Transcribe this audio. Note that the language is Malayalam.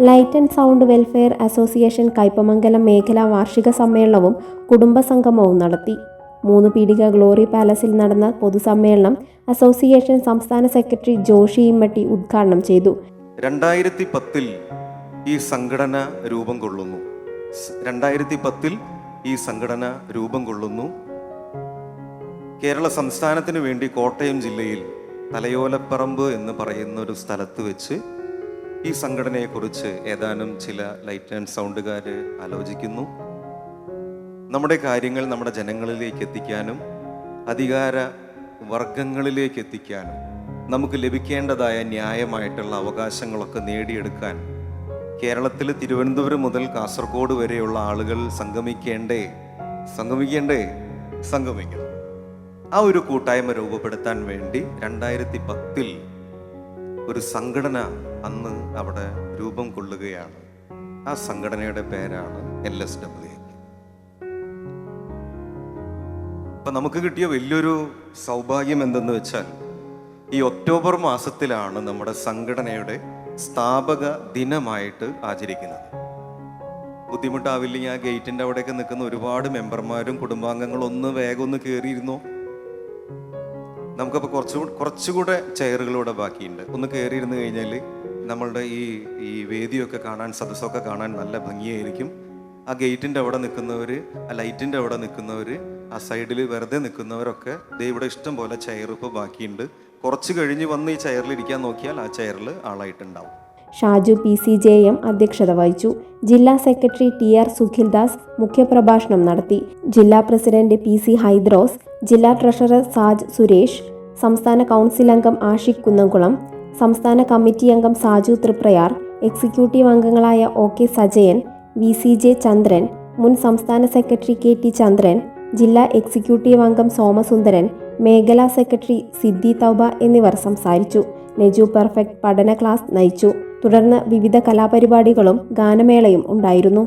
Light and sound welfare association Kaipamangalam മേഖലാ വാർഷിക സമ്മേളനവും കുടുംബസംഗമവും നടത്തി. മൂന്ന് പീടിക ഗ്ലോറി പാലസിൽ നടന്ന പൊതുസമ്മേളനം അസോസിയേഷൻ സംസ്ഥാന സെക്രട്ടറി ജോഷി ഇമ്മട്ടി ഉദ്ഘാടനം ചെയ്തു. രണ്ടായിരത്തി പത്തിൽ ഈ സംഘടന രൂപം കൊള്ളുന്നു. രണ്ടായിരത്തി പത്തിൽ ഈ സംഘടന രൂപം കൊള്ളുന്നു. കേരള സംസ്ഥാനത്തിന് വേണ്ടി കോട്ടയം ജില്ലയിൽ തലയോലപ്പറമ്പ് എന്ന് പറയുന്ന ഒരു സ്ഥലത്ത് വെച്ച് ഈ സംഘടനയെക്കുറിച്ച് ഏതാനും ചില ലൈറ്റ് ആൻഡ് സൗണ്ടുകാർ ആലോചിക്കുന്നു. നമ്മുടെ കാര്യങ്ങൾ നമ്മുടെ ജനങ്ങളിലേക്ക് എത്തിക്കാനും അധികാര വർഗങ്ങളിലേക്ക് എത്തിക്കാനും നമുക്ക് ലഭിക്കേണ്ടതായ ന്യായമായിട്ടുള്ള അവകാശങ്ങളൊക്കെ നേടിയെടുക്കാൻ കേരളത്തിൽ തിരുവനന്തപുരം മുതൽ കാസർഗോഡ് വരെയുള്ള ആളുകൾ സംഗമിക്കേണ്ടേ സംഗമിക്കേണ്ടേ സംഗമിക്കണം. ആ ഒരു കൂട്ടായ്മ രൂപപ്പെടുത്താൻ വേണ്ടി രണ്ടായിരത്തി പത്തിൽ ഒരു സംഘടന അന്ന് അവിടെ രൂപം കൊള്ളുകയാണ്. ആ സംഘടനയുടെ പേരാണ് എൽ എസ് ഡബ്ല്യു അപ്പൊ നമുക്ക് കിട്ടിയ വലിയൊരു സൗഭാഗ്യം എന്തെന്ന് വെച്ചാൽ ഈ ഒക്ടോബർ മാസത്തിലാണ് നമ്മുടെ സംഘടനയുടെ സ്ഥാപക ദിനമായിട്ട് ആചരിക്കുന്നത്. ബുദ്ധിമുട്ടാവില്ലെങ്കിൽ ആ ഗേറ്റിന്റെ അവിടെയൊക്കെ നിൽക്കുന്ന ഒരുപാട് മെമ്പർമാരും കുടുംബാംഗങ്ങളും ഒന്ന് വേഗം ഒന്ന് കയറിയിരുന്നോ? നമുക്കപ്പോൾ കുറച്ചുകൂടെ കുറച്ചുകൂടെ ചെയറുകളൂടെ ബാക്കിയുണ്ട്. ഒന്ന് കയറിയിരുന്ന് കഴിഞ്ഞാൽ നമ്മളുടെ ഈ ഈ വേദിയൊക്കെ കാണാൻ സദസ്സൊക്കെ കാണാൻ നല്ല ഭംഗിയായിരിക്കും. ആ ഗേറ്റിന്റെ അവിടെ നിൽക്കുന്നവർ ആ ലൈറ്റിന്റെ അവിടെ നിൽക്കുന്നവർ ആ സൈഡിൽ വെറുതെ നിൽക്കുന്നവരൊക്കെ ദേ ഇവിടെ ഇഷ്ടം പോലെ ചെയർ ഇപ്പോൾ ബാക്കിയുണ്ട്. കുറച്ച് കഴിഞ്ഞ് വന്ന് ഈ ചെയറിൽ ഇരിക്കാൻ നോക്കിയാൽ ആ ചെയറിൽ ആളായിട്ടുണ്ടാവും. Shaju P C J M അധ്യക്ഷത വഹിച്ചു. ജില്ലാ സെക്രട്ടറി ടി ആർ സുഖിൽദാസ് മുഖ്യപ്രഭാഷണം നടത്തി. ജില്ലാ പ്രസിഡന്റ് പി സി ഹൈദ്രോസ് ജില്ലാ ട്രഷറർ സാജ് സുരേഷ് സംസ്ഥാന കൗൺസിൽ അംഗം ആഷിഖ് കുന്നംകുളം സംസ്ഥാന കമ്മിറ്റി അംഗം സാജു തൃപ്രയാർ എക്സിക്യൂട്ടീവ് അംഗങ്ങളായ O K Sajayan V C J Chandran മുൻ സംസ്ഥാന സെക്രട്ടറി കെ ടി ചന്ദ്രൻ ജില്ലാ എക്സിക്യൂട്ടീവ് അംഗം സോമസുന്ദരൻ മേഖലാ സെക്രട്ടറി സിദ്ദി തൗബ എന്നിവർ സംസാരിച്ചു. നെജു പെർഫെക്റ്റ് പഠന ക്ലാസ് നയിച്ചു. തുടർന്ന് വിവിധ കലാപരിപാടികളും ഗാനമേളയും ഉണ്ടായിരുന്നു.